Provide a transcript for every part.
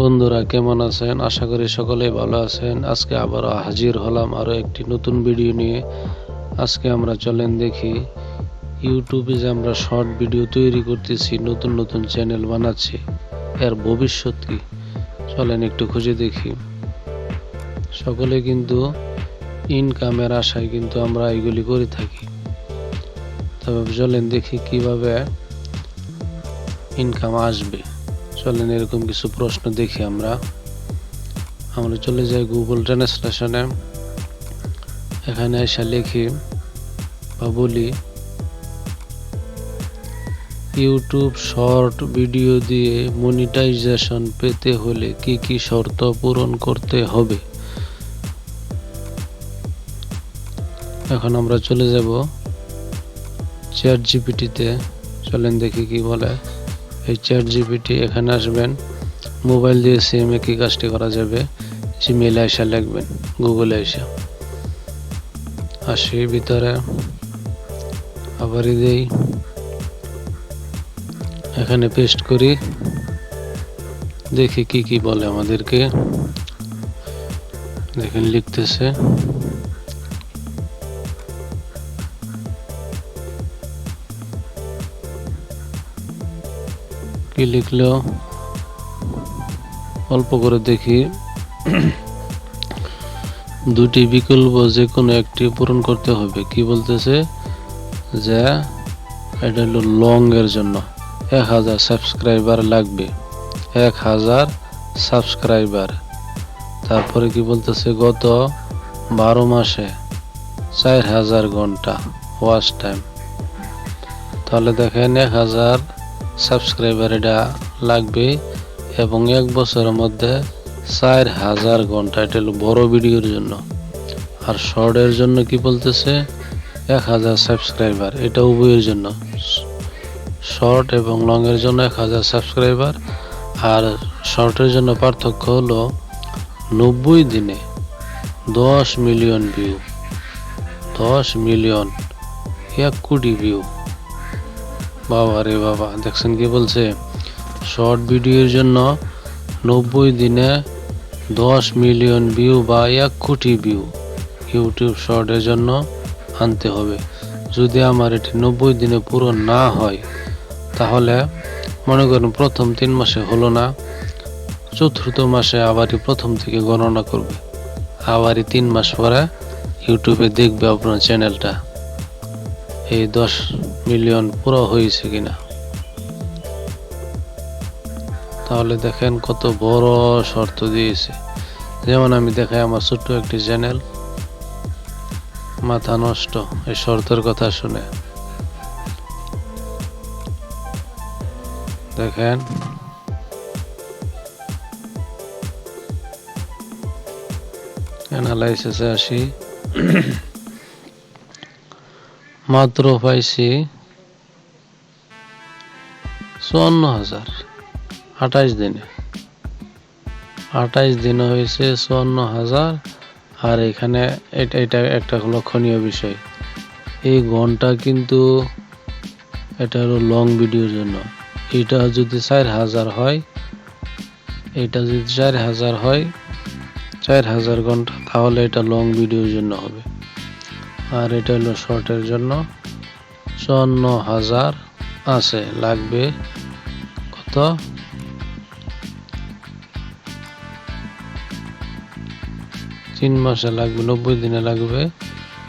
বন্ধুরা, কেমন আছেন? আশা করি সকলেই ভালো আছেন। আজকে আবারও হাজির হলাম আরও একটি নতুন ভিডিও নিয়ে। আজকে আমরা চলেন দেখি। ইউটিউবে যে আমরা শর্ট ভিডিও তৈরি করতেছি, নতুন নতুন চ্যানেল বানাচ্ছি, এর ভবিষ্যৎ কি? চলেন একটু খুঁজে দেখি। সকলে কিন্তু ইনকামের আশায় কিন্তু আমরা এগুলি করে থাকি। তবে চলেন দেখি কীভাবে ইনকাম আসবে। চলেন এরকম কিছু প্রশ্ন দেখি আমরা। আমরা চলে যাই গুগল ট্রান্সলেশনে এখানে এসে লিখি, বা বলি, ইউটিউব শর্ট ভিডিও দিয়ে মনিটাইজেশন পেতে হলে কি কি শর্ত পূরণ করতে হবে? এখন আমরা চলে যাব চ্যাট জিপিটিতে। চলেন দেখি কি বলে। এই চ্যাট জিপিটি এখানে আসবেন। মোবাইল দিয়ে সিমে কি কাজটি করা যাবে। জিমেলে এসে লিখবেন গুগলে এসে। আসি ভিতরে। আবারই দেই। এখানে পেস্ট করি। দেখি কি কি বলে আমাদেরকে। দেখেন লিখতেছে। কি লিখলো? অল্প করে দেখি। দুটি বিকল্প যে কোনো একটি পূরণ করতে হবে। কি বলতেছে? যে, এটা হলো লং এর জন্য। এক হাজার সাবস্ক্রাইবার লাগবে। এক হাজার সাবস্ক্রাইবার তারপরে কি বলতেছে? গত বারো মাসে চার হাজার ঘণ্টা ওয়াচ টাইম তাহলে দেখেন, এক হাজার সাবস্ক্রাইবার এটা লাগবে এবং এক বছরের মধ্যে চার হাজার ঘণ্টা এটা হলো বড় ভিডিওর জন্য। আর শর্টের জন্য কি বলতেছে? এক হাজার সাবস্ক্রাইবার, এটা উভয়ের জন্য। শর্ট এবং লং এর জন্য এক হাজার সাবস্ক্রাইবার। আর শর্টের জন্য পার্থক্য হলো নব্বই দিনে দশ মিলিয়ন ভিউ দশ মিলিয়ন এক কোটি ভিউ বাবা রে বাবা, দেখছেন কি বলছে? শর্ট ভিডিওর জন্য নব্বই দিনে দশ মিলিয়ন ভিউ বা এক কোটি ভিউ ইউটিউব শর্টের জন্য আনতে হবে। যদি আমার এটি নব্বই দিনে পুরো না হয়, তাহলে মনে করেন প্রথম তিন মাসে হলো না, চতুর্থ মাসে আবারই প্রথম থেকে গণনা করবে। আবারই তিন মাস পরে ইউটিউবে দেখবে আপনার চ্যানেলটা এই দশ মিলিয়ন পুরো হয়েছে কিনা। তাহলে দেখেন কত বড় শর্ত দিয়েছে। যেমন আমি দেখাই আমার ছোট্ট একটি চ্যানেল, মাথা নষ্ট, এই শর্তের কথা শুনে। দেখেন। অ্যানালাইসিসে আসি। মাত্র পাইছি চুয়ান্ন হাজার। আঠাইশ দিনে। আঠাইশ দিনে হয়েছে চুয়ান্ন হাজার। আর এখানে এটা এটা একটা লক্ষণীয় বিষয়। এই ঘণ্টা কিন্তু এটা হলো লং ভিডিওর জন্য। এটা যদি চার হাজার হয়, এটা যদি চার হাজার হয়, চার হাজার ঘণ্টা তাহলে এটা লং ভিডিওর জন্য হবে। আর এটা হলো শর্টের জন্য। চুয়ান্ন হাজার আছে, লাগবে কত? তিন মাসে লাগবে, নব্বই দিনে লাগবে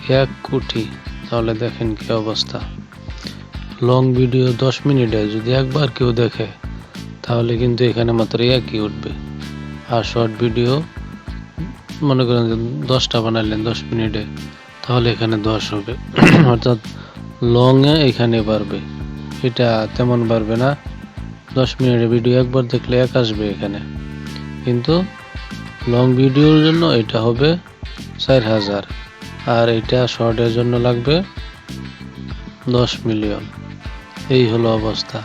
এক কোটি। তাহলে দেখেন কি অবস্থা। লং ভিডিও দশ মিনিটে, যদি একবার কেউ দেখে, তাহলে কিন্তু এখানে মাত্র একই উঠবে। আর শর্ট ভিডিও, মনে করেন যে দশটা বানালেন দশ মিনিটে, তাহলে এখানে দশ হবে। অর্থাৎ লংয়ে এখানে বাড়বে। এটা তেমন বাড়বে না। দশ মিনিটের ভিডিও একবার দেখলে এক আসবে এখানে। কিন্তু লং ভিডিওর জন্য এটা হবে চার হাজার। আর এটা শর্টের জন্য লাগবে দশ মিলিয়ন এই হলো অবস্থা।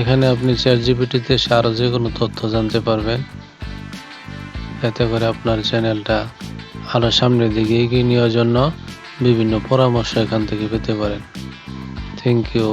এখানে আপনি চ্যাট জিপিটিতে আরও যে কোনো তথ্য জানতে পারবেন। এতে করে আপনার চ্যানেলটা আরও সামনের দিকে এগিয়ে নেওয়ার জন্য বিভিন্ন পরামর্শ এখান থেকে পেতে পারেন। Thank you